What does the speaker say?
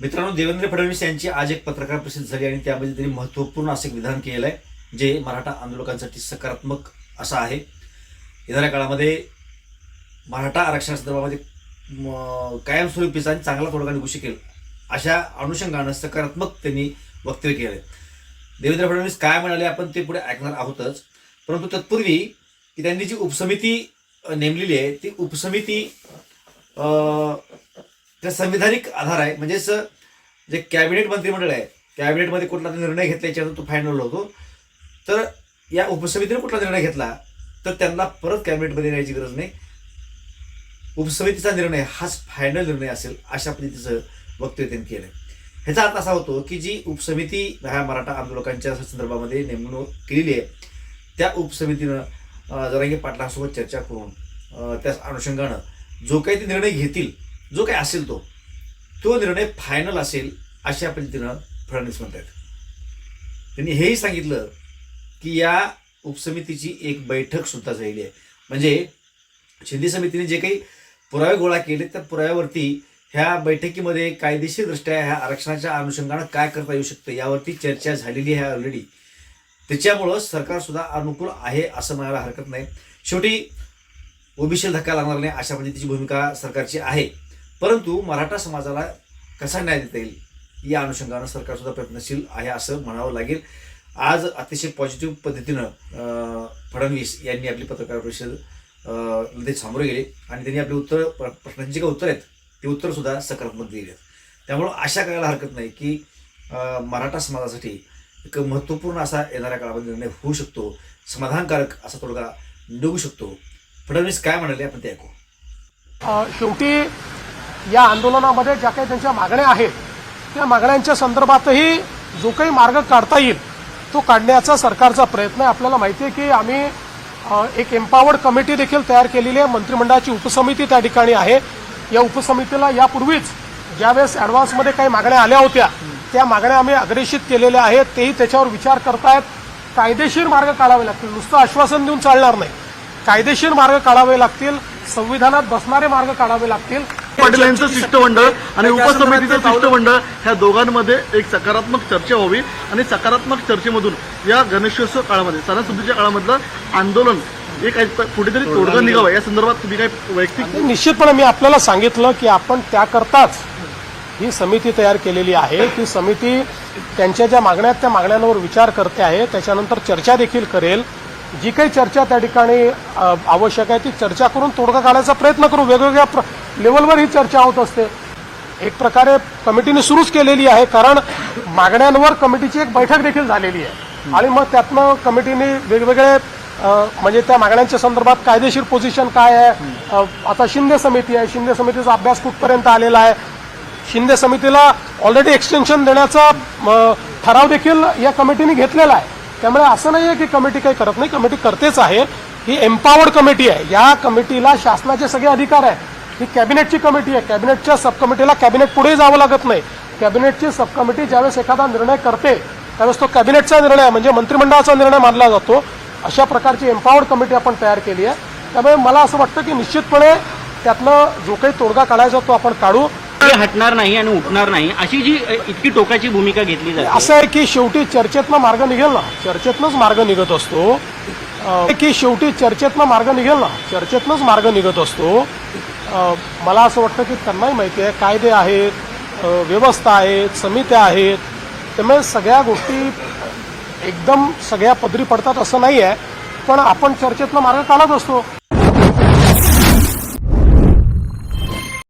मित्रांनो देवेंद्र फडणवीस यांची आज एक पत्रकार परिषद झाली आणि त्यामध्ये त्यांनी महत्त्वपूर्ण असं एक विधान केलेलं आहे जे मराठा आंदोलकांसाठी सकारात्मक असं आहे. येणाऱ्या काळामध्ये मराठा आरक्षणासंदर्भामध्ये म, कायमस्वरूपीचा आणि चांगला तोडगा निघू शकेल अशा अनुषंगानं सकारात्मक त्यांनी वक्तव्य केलं आहे देवेंद्र फडणवीस काय म्हणाले आपण ते पुढे ऐकणार आहोतच परंतु तत्पूर्वी की त्यांनी जी उपसमिती नेमलेली आहे ती उपसमिती त्या संविधानिक आधार आहे. म्हणजेच जे कॅबिनेट मंत्रिमंडळ आहे कॅबिनेटमध्ये कुठला निर्णय घेतला याच्यावर तो फायनल होतो. तर या उपसमितीने कुठला निर्णय घेतला तर त्यांना परत कॅबिनेटमध्ये येण्याची गरज नाही. उपसमितीचा निर्णय हाच फायनल निर्णय असेल अशा पद्धतीचं वक्तव्य त्यांनी केलं ह्याचा अर्थ असा होतो की जी उपसमिती ह्या मराठा आंदोलकांच्या संदर्भामध्ये नेमणूक केलेली आहे त्या उपसमितीनं जरांगी पाटलांसोबत चर्चा करून त्या अनुषंगानं जो काही ते निर्णय घेतील जो काही असेल तो तो निर्णय फायनल असेल अशा पद्धतीनं फडणवीस म्हणतात त्यांनी हेही सांगितलं की या उपसमितीची एक बैठक सुद्धा झालेली आहे. म्हणजे शिंदे समितीने जे काही पुरावे गोळा केले त्या पुराव्यावरती ह्या बैठकीमध्ये कायदेशीरदृष्ट्या ह्या आरक्षणाच्या अनुषंगानं काय करता येऊ शकतं यावरती चर्चा झालेली आहे ऑलरेडी त्याच्यामुळं सरकारसुद्धा अनुकूल आहे असं म्हणायला हरकत नाही. शेवटी ओबीसी धक्का लागणार नाही अशा पद्धतीची भूमिका सरकारची आहे. परंतु मराठा समाजाला कसा न्याय देता येईल या अनुषंगानं सरकार सुद्धा प्रयत्नशील आहे असं म्हणावं लागेल. आज अतिशय पॉझिटिव्ह पद्धतीनं फडणवीस यांनी आपली पत्रकार परिषद ते मध्ये सामोरे गेले आणि त्यांनी आपली उत्तर प्र- प्रश्नांची जी काही उत्तर आहेत ती उत्तर सुद्धा सकारात्मक दिली आहेत. त्यामुळं आशा करायला हरकत नाही की मराठा समाजासाठी एक महत्त्वपूर्ण असा येणाऱ्या काळामध्ये निर्णय होऊ शकतो समाधानकारक असा तोडगा निघू शकतो. फडणवीस काय म्हणाले आपण ते ऐकू. शेवटी या आंदोलनामध्ये ज्या काही त्यांच्या मागण्या आहेत त्या मागण्यांच्या संदर्भातही जो काही मार्ग काढता येईल तो काढण्याचा सरकारचा प्रयत्न आहे. आपल्याला माहिती आहे की आम्ही एक एम्पावर्ड कमिटी देखील तयार केलेली आहे. मंत्रिमंडळाची उपसमिती त्या ठिकाणी आहे. या उपसमितीला यापूर्वीच ज्यावेळेस ॲडव्हान्समध्ये काही मागण्या आल्या होत्या त्या मागण्या आम्ही अग्रेषित केलेल्या आहेत. तेही त्याच्यावर विचार करतायत. कायदेशीर मार्ग काढावे लागतील. नुसतं आश्वासन देऊन चालणार नाही. कायदेशीर मार्ग काढावे लागतील. संविधानात बसणारे मार्ग काढावे लागतील. पाटील यांचं शिष्टमंडळ आणि उपसमितीचं शिष्टमंडळ ह्या दोघांमध्ये एक सकारात्मक चर्चा व्हावी आणि सकारात्मक चर्चेमधून या गणेशोत्सव काळामध्ये सणासुदीच्या काळामधलं आंदोलन एक कुठेतरी तोडगा निघावा. या संदर्भात तुम्ही काही वैयक्तिक निश्चितपणे मी आपल्याला सांगितलं की आपण त्याकरताच ही समिती तयार केलेली आहे. ती समिती त्यांच्या ज्या मागण्या आहेत त्या मागण्यांवर विचार करते आहे. त्याच्यानंतर चर्चा देखील करेल. जी काही चर्चा त्या ठिकाणी आवश्यक आहे ती चर्चा करून तोडगा काढायचा प्रयत्न करू. वेगवेगळ्या प्र- लेवलवर ही चर्चा होत असते. एक प्रकारे कमिटीने सुरूच केलेली आहे कारण मागण्यांवर कमिटीची एक बैठक देखील झालेली आहे. आणि मग त्यातनं कमिटीने वेगवेगळे म्हणजे त्या मागण्यांच्या संदर्भात कायदेशीर पोझिशन काय आहे? आता शिंदे समिती आहे. शिंदे समितीचा अभ्यास कुठपर्यंत आलेला आहे? शिंदे समितीला ऑलरेडी एक्सटेन्शन देण्याचा ठराव देखील या कमिटीने घेतलेला आहे. त्यामुळे असं नाही आहे की कमिटी काही करत नाही. कमिटी करतेच आहे. ही एम्पावर्ड कमिटी आहे. या कमिटीला शासनाचे सगळे अधिकार आहे. ही कॅबिनेटची कमिटी आहे. कॅबिनेटच्या सब कमिटीला कॅबिनेट पुढे जावं लागत नाही. कॅबिनेटची सब कमिटी ज्यावेळेस एखादा निर्णय करते त्यावेळेस तो कॅबिनेटचा निर्णय म्हणजे मंत्रिमंडळाचा निर्णय मानला जातो. अशा प्रकारची एम्पावर्ड कमिटी आपण तयार केली आहे. त्यामुळे मला असं वाटतं की निश्चितपणे त्यातनं जो काही तोडगा काढायचा तो आपण काढू. ते हटणार नाही आणि उठणार नाही अशी जी इतकी टोकाची भूमिका घेतली जाते. असं आहे की शेवटी चर्चेतनं मार्ग निघेल ना? चर्चेतनंच मार्ग निघत असतो. की शेवटी चर्चेतनं मार्ग निघेल ना? चर्चेतनंच मार्ग निघत असतो. मला असं वाटतं की त्यांनाही माहिती आहे कायदे आहेत व्यवस्था आहेत समित्या आहेत. त्यामुळे सगळ्या गोष्टी एकदम सगळ्या पदरी पडतात असं नाही आहे पण आपण चर्चेतनं मार्ग काढत असतो.